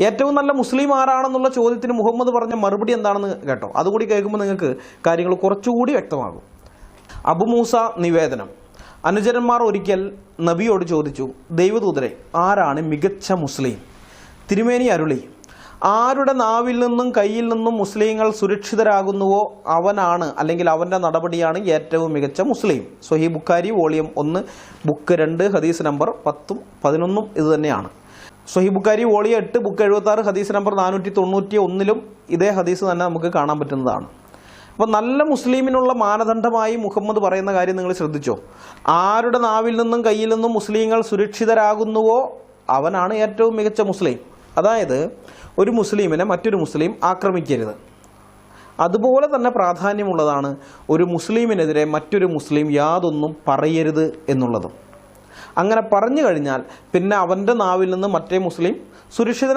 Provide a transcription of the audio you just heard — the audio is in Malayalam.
ഏറ്റവും നല്ല മുസ്ലിം ആരാണെന്നുള്ള ചോദ്യത്തിന് മുഹമ്മദ് പറഞ്ഞ മറുപടി എന്താണെന്ന് കേട്ടോ. അതുകൂടി കേൾക്കുമ്പോൾ നിങ്ങൾക്ക് കാര്യങ്ങൾ കുറച്ചുകൂടി വ്യക്തമാകും. അബുമൂസ നിവേദനം. അനുചരന്മാർ ഒരിക്കൽ നബിയോട് ചോദിച്ചു ദൈവദൂതരെ ആരാണ് മികച്ച മുസ്ലിം? തിരുമേനി അരുളി ആരുടെ നാവിൽ നിന്നും കയ്യിൽ നിന്നും മുസ്ലിങ്ങൾ സുരക്ഷിതരാകുന്നുവോ? അവനാണ് അല്ലെങ്കിൽ അവന്റെ നടപടിയാണ് ഏറ്റവും മികച്ച മുസ്ലിം. സൊഹി ബുക്കാരി വോളിയം ഒന്ന് ബുക്ക് രണ്ട് ഹദീസ് നമ്പർ പത്തും പതിനൊന്നും ഇത് തന്നെയാണ് സ്വഹി വോളിയ എട്ട് ബുക്ക് എഴുപത്തി ആറ് ഹദീസ് നമ്പർ നാനൂറ്റി തൊണ്ണൂറ്റി ഒന്നിലും ഇതേ ഹദീസ് തന്നെ നമുക്ക് കാണാൻ പറ്റുന്നതാണ്. അപ്പോൾ നല്ല മുസ്ലിമിനുള്ള മാനദണ്ഡമായി മുഹമ്മദ് പറയുന്ന കാര്യം നിങ്ങൾ ശ്രദ്ധിച്ചോ? ആരുടെ നാവിൽ നിന്നും കയ്യിൽ നിന്നും മുസ്ലിങ്ങൾ സുരക്ഷിതരാകുന്നുവോ? അവനാണ് ഏറ്റവും മികച്ച മുസ്ലിം. അതായത് ഒരു മുസ്ലിമിനെ മറ്റൊരു മുസ്ലിം ആക്രമിക്കരുത്. അതുപോലെ തന്നെ പ്രാധാന്യമുള്ളതാണ് ഒരു മുസ്ലിമിനെതിരെ മറ്റൊരു മുസ്ലിം യാതൊന്നും പറയരുത് എന്നുള്ളതും. അങ്ങനെ പറഞ്ഞു കഴിഞ്ഞാൽ പിന്നെ അവന്റെ നാവിൽ നിന്ന് മറ്റേ മുസ്ലിം സുരക്ഷിത